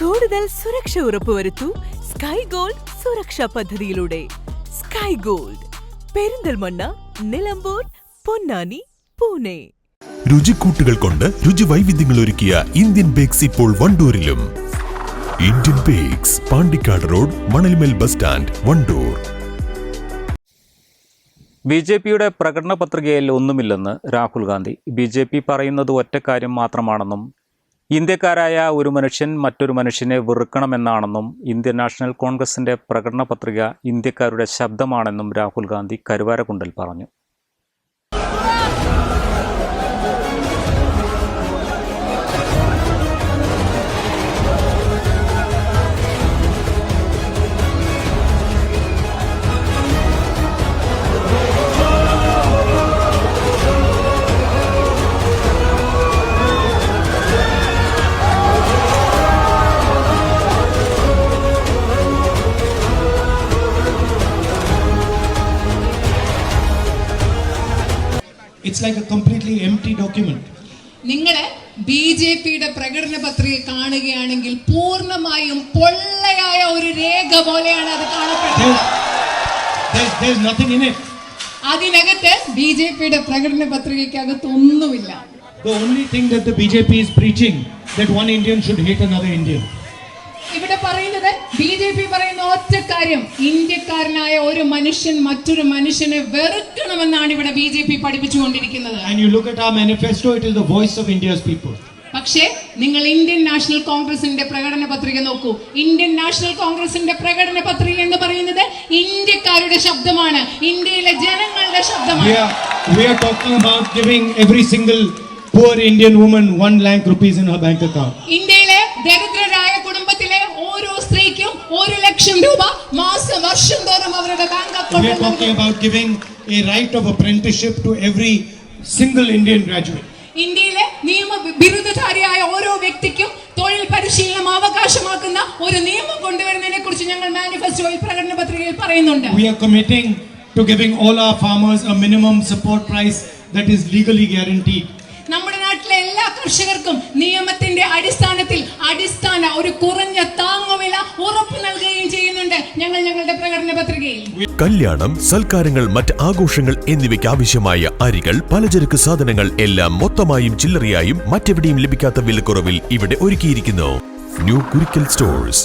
കൂടുതൽ സുരക്ഷ ഉറപ്പുവരുത്തൂ sky gold സുരക്ഷാ പദ്ധതിയിലൂടെ. Sky gold Perinthalmanna Nilambur Ponnani Pune. രുചിക്കൂട്ടുകൾ കൊണ്ട് രുചി വൈവിധ്യങ്ങൾ ഒരുക്കിയ ഇന്ത്യൻ ബേക്സ് ഇപ്പോൾ വണ്ടൂരിലും. Indian bakes Pandikkad road Manalmel bus stand Wandoor. B J പിയുടെ പ്രകടന പത്രികയിൽ ഒന്നുമില്ലെന്ന് Rahul Gandhi. B J P പറയുന്നത് ഒറ്റക്കാര്യം മാത്രമാണെന്നും ഇന്ത്യക്കാരായ ഒരു മനുഷ്യൻ മറ്റൊരു മനുഷ്യനെ വെറുക്കണമെന്നാണെന്നും ഇന്ത്യൻ നാഷണൽ കോൺഗ്രസിന്റെ പ്രകടന പത്രിക ഇന്ത്യക്കാരുടെ ശബ്ദമാണെന്നും രാഹുൽ ഗാന്ധി കരുവാരക്കുണ്ടിൽ പറഞ്ഞു. It's like a completely empty document. നിങ്ങൾ ബി ജെ പിയുടെ പ്രകടന പത്രിക കാണുകയാണെങ്കിൽ പൂർണമായും പൊള്ളയായ ഒരു രേഖ പോലെയാണ് അത് കാണപ്പെടുന്നത് There's, there's, there's nothing in it. അതിനകത്ത് ബി ജെ പിയുടെ പ്രകടന പത്രികയ്ക്കകത്ത് ഒന്നുമില്ല The only thing that the BJP is preaching that one Indian should hate another Indian. ഇവിടെ പറയുന്നത് ബി ജെ പി പറയുന്ന ഒറ്റ കാര്യം. ഇന്ത്യക്കാരനായ ഒരു മനുഷ്യൻ മറ്റൊരു മനുഷ്യനെ വെറുക്കണമെന്നാണ് ഇവിടെ ബി ജെ പി പഠിപ്പിച്ചുകൊണ്ടിരിക്കുന്നത്. And you look at our manifesto, it is the voice of India's people. പക്ഷേ നിങ്ങൾ ഇന്ത്യൻ നാഷണൽ കോൺഗ്രസിന്റെ പ്രകടന പത്രിക നോക്കൂ. ഇന്ത്യൻ നാഷണൽ കോൺഗ്രസിന്റെ പ്രകടന പത്രിക എന്ന് പറയുന്നത് ഇന്ത്യക്കാരുടെ ശബ്ദമാണ്. ഇന്ത്യയിലെ ജനങ്ങളുടെ We ശബ്ദമാണ്. Are, we are talking about giving every single poor Indian woman one lakh rupees in her bank account. ദരിദ്രരായ കുടുംബത്തിലെ ഓരോ സ്ത്രീക്കും ഒരു ലക്ഷം രൂപ മാസം വർഷം തോറും അവരുടെ ബാങ്ക് അക്കൗണ്ടിൽ talking about giving a right of apprenticeship to every single Indian graduate. ഇന്ത്യയിലെ നിയമ ബിരുദധാരിയായ ഓരോ വ്യക്തിക്കും തൊഴിൽ പരിശീലനം അവകാശമാക്കുന്ന ഒരു നിയമം കൊണ്ടുവരുന്നതിനെ കുറിച്ച് ഞങ്ങൾ മാനിഫെസ്റ്റോയിൽ പ്രകടന പത്രികയിൽ പറയുന്നുണ്ട് We are committing to giving all our farmers a minimum support price that is legally guaranteed. നാട്ടിലെ എല്ലാ കർഷകർക്കും നിയമത്തിന്റെ അടിസ്ഥാനത്തിൽ അടിസ്ഥാന ഒരു കുറഞ്ഞ താങ്ങുവില ഉറപ്പ് നൽകുകയും ചെയ്യുന്നുണ്ട്. ഞങ്ങൾ ഞങ്ങളുടെ പ്രകടന പത്രികയിൽ. കല്യാണം സൽക്കാരങ്ങൾ മറ്റ് ആഘോഷങ്ങൾ എന്നിവയ്ക്ക് ആവശ്യമായ അരികൾ പലചരക്ക് സാധനങ്ങൾ എല്ലാം മൊത്തമായും ചില്ലറയായും മറ്റെവിടെയും ലഭിക്കാത്ത വിലക്കുറവിൽ ഇവിടെ ഒരുക്കിയിരിക്കുന്നു. New Kurikkal stores.